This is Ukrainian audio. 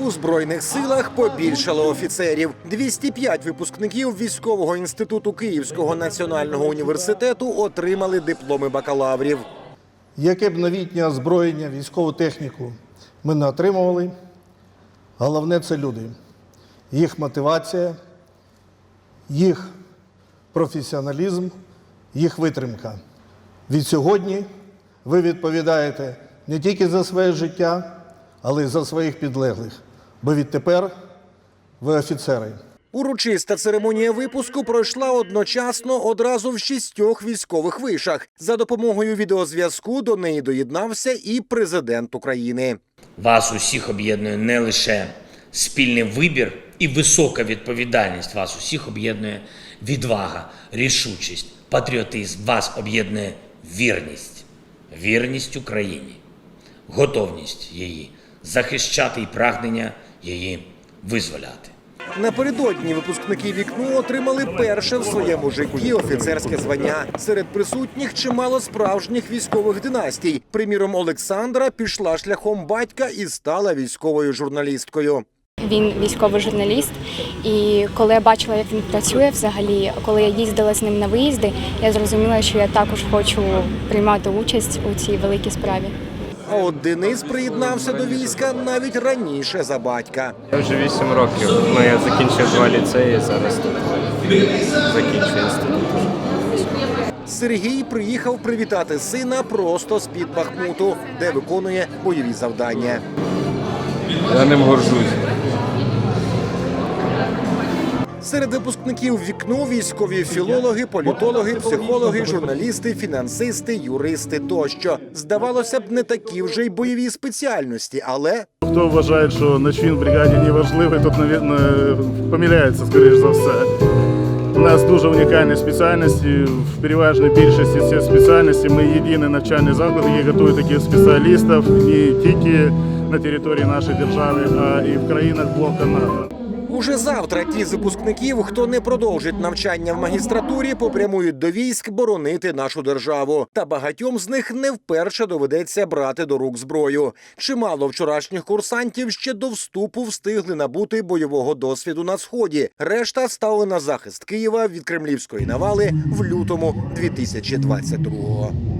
У збройних силах побільшало офіцерів. 205 випускників військового інституту Київського національного університету отримали дипломи бакалаврів. Яке б новітнє озброєння, військову техніку ми не отримували, головне це люди, їх мотивація, їх професіоналізм, їх витримка. Від сьогодні ви відповідаєте не тільки за своє життя, але й за своїх підлеглих, бо відтепер ви офіцери. Урочиста церемонія випуску пройшла одночасно одразу в шістьох військових вишах. За допомогою відеозв'язку до неї доєднався і президент України. Вас усіх об'єднує не лише спільний вибір і висока відповідальність. Вас усіх об'єднує відвага, рішучість, патріотизм. Вас об'єднує вірність, вірність Україні, готовність її захищати і прагнення її визволяти. Напередодні випускники вікну отримали перше в своєму житті офіцерське звання. Серед присутніх чимало справжніх військових династій. Приміром, Олександра пішла шляхом батька і стала військовою журналісткою. Він військовий журналіст, і коли я бачила, як він працює взагалі, коли я їздила з ним на виїзди, я зрозуміла, що я також хочу приймати участь у цій великій справі. А от Денис приєднався до війська навіть раніше за батька. Я вже 8 років. Ну, я закінчив два ліцеї, зараз тут закінчую інститут. Сергій приїхав привітати сина просто з-під Бахмуту, де виконує бойові завдання. Я ним горжусь. Серед випускників вікно військові філологи, політологи, психологи, журналісти, фінансисти, юристи тощо. Здавалося б, не такі вже й бойові спеціальності, але Хто вважає, що начин в бригаді не важливий, тут помиляється, скоріш за все. У нас дуже унікальні спеціальності. В переважній більшості цих спеціальностей ми єдиний навчальний заклад, який готує таких спеціалістів не тільки на території нашої держави, а і в країнах блоку НАТО. Уже завтра ті з випускників, хто не продовжить навчання в магістратурі, попрямують до військ боронити нашу державу. Та багатьом з них не вперше доведеться брати до рук зброю. Чимало вчорашніх курсантів ще до вступу встигли набути бойового досвіду на сході. Решта стали на захист Києва від кремлівської навали в лютому 2022-го.